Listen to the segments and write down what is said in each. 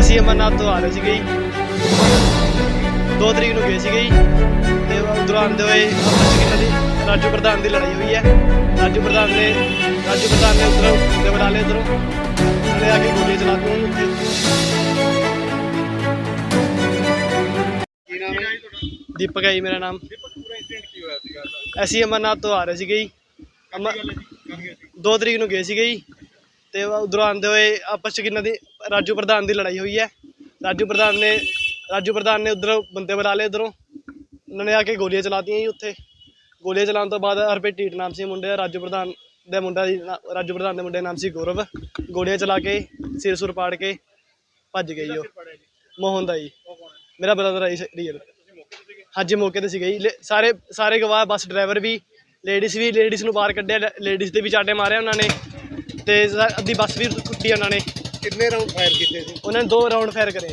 ਅਸੀਂ ਅਮਰਨਾਥ ਤੋਂ ਆ ਰਹੇ ਸੀਗੇ ਦੋ ਤਰੀਕ ਨੂੰ ਗਏ ਸੀਗੇ ਜੀ। ਤੇ ਉਧਰੋਂ ਆਉਂਦੇ ਹੋਏ ਦੀ ਰਾਜੂ ਪ੍ਰਧਾਨ ਦੀ ਲੜਾਈ ਹੋਈ ਹੈ। ਰਾਜੂ ਪ੍ਰਧਾਨ ਨੇ ਰਾਜੂ ਪ੍ਰਧਾਨ ਨੇ ਉਧਰੋਂ ਦੇ ਬਣਾ ਲਏ ਉਧਰੋਂ ਉਹਨੇ ਆ ਕੇ ਗੋਲੀਆਂ ਚਲਾ ਕੀ ਨਾਮ ਹੈ ਦੀਪਕ ਹੈ ਜੀ ਮੇਰਾ ਨਾਮ। ਦੀਪਕ ਪੂਰਾ ਇੰਸੀਡੈਂਟ ਕੀ ਹੋਇਆ ਸੀਗਾ? ਅਸੀਂ ਅਮਰਨਾਥ ਤੋਂ ਆ ਰਹੇ ਸੀਗੇ ਜੀ। ਅਮਰ ਦੋ ਤਰੀਕ ਨੂੰ ਗਏ ਸੀਗੇ ਜੀ। ਤੇ ਉਧਰੋਂ ਆਉਂਦੇ ਹੋਏ ਆਪਸ ਚ ਕਿੰਨਾ ਦੀ, ਰਾਜੂ ਪ੍ਰਧਾਨ ਦੀ ਲੜਾਈ ਹੋਈ ਹੈ। ਰਾਜੂ ਪ੍ਰਧਾਨ ਨੇ, ਰਾਜੂ ਪ੍ਰਧਾਨ ਨੇ ਉਧਰੋਂ ਬੰਦੇ ਬੁਲਾ ਲਏ ਉਧਰੋਂ। ਉਹਨਾਂ ਨੇ ਆ ਕੇ ਗੋਲੀਆਂ ਚਲਾਤੀਆਂ ਜੀ ਉੱਥੇ। ਗੋਲੀਆਂ ਚਲਾਉਣ ਤੋਂ ਬਾਅਦ ਹਰਪ੍ਰੀਤ ਢੀਟ ਨਾਮ ਸੀ ਮੁੰਡੇ ਦਾ, ਰਾਜੂ ਪ੍ਰਧਾਨ ਦੇ ਮੁੰਡਾ ਦੀ ਰਾਜੂ ਪ੍ਰਧਾਨ ਦੇ ਮੁੰਡੇ ਦਾ ਨਾਮ ਸੀ ਗੌਰਵ। ਗੋਲੀਆਂ ਚਲਾ ਕੇ, ਸਿਰ ਸੁਰ ਪਾੜ ਕੇ ਭੱਜ ਗਈ ਉਹ। ਮੋਹਨ ਦਾ ਜੀ। ਮੇਰਾ ਬ੍ਰਦਰ ਹੈ ਰੀਅਲ ਹਾਂਜੀ, ਮੌਕੇ ਤੇ ਸੀਗੇ ਜੀ। ਲੇ- ਸਾਰੇ ਸਾਰੇ ਗਵਾਹ, ਬੱਸ ਡਰਾਈਵਰ ਵੀ ਲੇਡੀਜ਼ ਵੀ ਲੇਡੀਜ਼ ਨੂੰ ਬਾਹਰ ਕੱਢਿਆ ਲੇਡੀਜ਼ ਦੇ ਵੀ ਚਾਟੇ ਮਾਰੇ ਉਹਨਾਂ ਨੇ ਤੇ ਅੱਧੀ ਬੱਸ ਵੀ ਕੁੱਟੀ ਉਹਨਾਂ ਨੇ। ਕਿੰਨੇ ਰਾਉਂਡ ਫਾਇਰ ਕੀਤੇ ਸੀ? ਉਹਨਾਂ ਨੇ ਦੋ ਰਾਉਂਡ ਫਾਇਰ ਕਰੇ।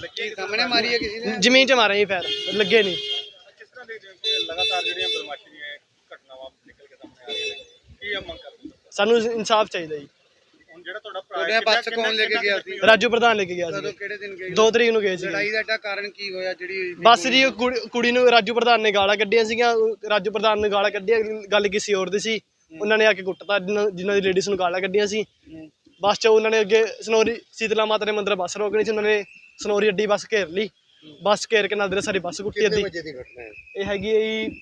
ਲੱਗੀ ਸਾਹਮਣੇ ਮਾਰੀ ਹੈ ਕਿਸੇ ਨੇ? ਜ਼ਮੀਨ 'ਚ ਮਾਰੇ ਜੀ ਫਾਇਰ ਲੱਗੇ ਨਹੀਂ ਕਿਸ ਤਰ੍ਹਾਂ ਦੇ ਲਗਾਤਾਰ ਜਿਹੜੀਆਂ ਬਦਮਾਸ਼ੀ ਦੀਆਂ ਘਟਨਾਵਾਂ ਨਿਕਲ ਕੇ ਸਾਹਮਣੇ ਆ ਰਹੀਆਂ ਨੇ? ਕੀ ਮੰਗ ਕਰਦੇ? ਸਾਨੂੰ ਇਨਸਾਫ ਚਾਹੀਦਾ ਜੀ। ਜਿਹੜਾ ਤੁਹਾਡਾ ਬੱਸ ਕੌਣ ਲੈ ਕੇ ਗਿਆ ਸੀ? ਰਾਜੂ ਪ੍ਰਧਾਨ ਲੈ ਕੇ ਗਿਆ ਕਦੋਂ ਸੀ ਕਿਹੜੇ ਦਿਨ ਗਏ? ਦੋ ਤਰੀਕ ਨੂੰ ਗਏ ਸੀ। ਲੜਾਈ ਦਾ ਏਡਾ ਕਾਰਨ ਕੀ ਹੋਇਆ ਜਿਹੜੀ ਬੱਸ ਜੀ ਉਹ ਕੁੜੀ- ਕੁੜੀ ਨੂੰ ਰਾਜੂ ਪ੍ਰਧਾਨ ਨੇ ਗਾਲਾਂ ਕੱਢੀਆਂ ਸੀਗੀਆਂ ਉਹ ਰਾਜੂ ਪ੍ਰਧਾਨ ਨੇ ਗਾਲਾਂ ਕੱਢੀਆਂ ਗੱਲ ਕਿਸੇ ਹੋਰ ਦੀ ਸੀ। ਉਹਨਾਂ ਨੇ ਆ ਕੇ ਕੁੱਟਤਾ ਜਿਨ੍ਹਾਂ ਜਿਨ੍ਹਾਂ ਦੀ ਲੇਡੀਜ਼ ਨੂੰ ਗਾਲਾਂ ਕੱਢੀਆਂ ਸੀ। ਹੂੰ। ਬੱਸ 'ਚ ਉਹਨਾਂ ਨੇ ਅੱਗੇ ਸਨੋਰੀ ਸੀਤਲਾ ਮਾਤਾ ਦੇ ਮੰਦਿਰ ਬੱਸ ਰੋਕਣੀ ਸੀ ਉਹਨਾਂ ਨੇ ਸਨੋਰੀ ਅੱਡੀ ਬੱਸ ਘੇਰ ਲਈ। ਬੱਸ ਘੇਰ ਕੇ ਨਾਲ ਦੇ ਸਾਰੀ ਬੱਸ ਕੁੱਟੀ ਅੱਧੀ। ਵਜੇ ਦੀ ਘਟਨਾ ਹੈ? ਇਹ ਹੈਗੀ ਹੈ ਜੀ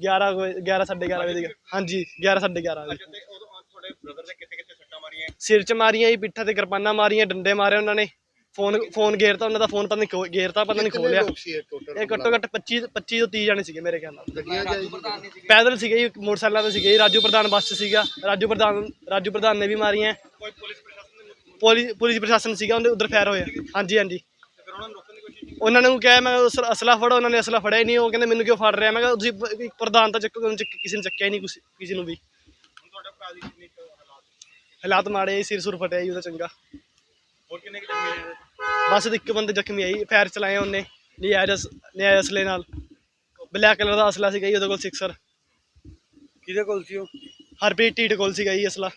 11 ਕੁ ਵਜੇ- 11 11:30 ਵਜੇ ਦੀ। ਹਾਂਜੀ 11 11:30 ਵਜੇ। ਤੇ ਉਦੋਂ ਤੁਹਾਡੇ ਬ੍ਰਦਰ ਦੇ ਕਿੱਥੇ ਕਿੱਥੇ ਮਾਰੀਆਂ ਸਿਰ 'ਚ ਮਾਰੀਆਂ ਜੀ ਪਿੱਠਾਂ ਤੇ ਕਿਰਪਾਨਾਂ ਮਾਰੀਆਂ ਡੰਡੇ ਮਾਰੇ ਉਹਨਾਂ ਨੇ। ਫੋਨ ਫੋਨ ਗੇਰਤਾ ਉਹਨਾਂ ਦਾ ਫੋਨ ਪਤਾ ਨਹੀਂ ਗੇਰਤਾ ਪਤਾ ਨਹੀਂ ਖੋਲਿਆ ਇਹ ਘੱਟੋ ਘੱਟ 25 25 ਤੋਂ 30 ਜਾਣੇ ਸੀਗੇ ਮੇਰੇ ਖਿਆਲ ਨਾਲ। ਪੈਦਲ ਸੀਗੇ ਜੀ ਮੋਟਰਸਾਈਕਲਾਂ ਤੇ ਸੀਗੇ ਰਾਜੂ ਪ੍ਰਧਾਨ ਬੱਸ ਸੀਗਾ। ਰਾਜੂ ਪ੍ਰਧਾਨ ਰਾਜੂ ਪ੍ਰਧਾਨ ਨੇ ਵੀ ਮਾਰੀਆਂ। ਕੋਈ ਪੁਲਿਸ ਪ੍ਰਸ਼ਾਸਨ ਸੀਗਾ ਉਹਦੇ ਉਧਰ ਫਾਇਰ ਹੋਇਆ। ਹਾਂਜੀ ਹਾਂਜੀ। ਫਿਰ ਉਹਨਾਂ ਨੂੰ ਰੋਕਣ ਦੀ ਕੋਸ਼ਿਸ਼ ਕੀਤੀ? ਉਹਨਾਂ ਨੂੰ ਕਿਹਾ ਮੈਂ ਅਸਲਾ ਫੜੋ ਉਹਨਾਂ ਨੇ ਅਸਲਾ ਫੜਿਆ ਹੀ ਨਹੀਂ। ਉਹ ਕਹਿੰਦੇ ਮੈਨੂੰ ਕਿਉਂ ਫੜ ਰਿਹਾ? ਮੈਂ ਕਿਹਾ ਤੁਸੀਂ ਪ੍ਰਧਾਨ ਤਾਂ ਚੱਕੋ ਕਿਸੇ ਨੇ ਚੱਕਿਆ ਹੀ ਨਹੀਂ ਕਿਸੇ ਨੂੰ ਵੀ ਹੁਣ ਤੁਹਾਡੇ ਭਰਾ ਦੀ ਕਿੰਨੀ ਕੁ ਹਾਲਾਤ ਮਾੜੇ ਸਿਰ ਸੁਰ ਫਟਿਆ ਜੀ ਉਹਦਾ ਚੰਗਾ। ਹੋਰ ਕਿੰਨੇ ਕਿ ਜ਼ਖਮੀ ਨੇ ਬਸ ਇੱਕ ਬੰਦੇ ਜ਼ਖਮੀ ਆਈ ਫਾਇਰ ਚਲਾਏ ਉਹਨੇ ਨਿਆਇਜ਼ ਨਿਆਇਜ਼ ਅਸਲੇ ਨਾਲ। ਬਲੈਕ ਕਲਰ ਦਾ ਅਸਲਾ ਸੀਗਾ ਜੀ ਉਹਦੇ ਕੋਲ ਸਿਕਸਰ ਕਿਹਦੇ ਕੋਲ ਸੀ ਉਹ? ਹਰਪ੍ਰੀਤ ਢੀਟ ਕੋਲ ਸੀਗਾ ਜੀ ਅਸਲਾ।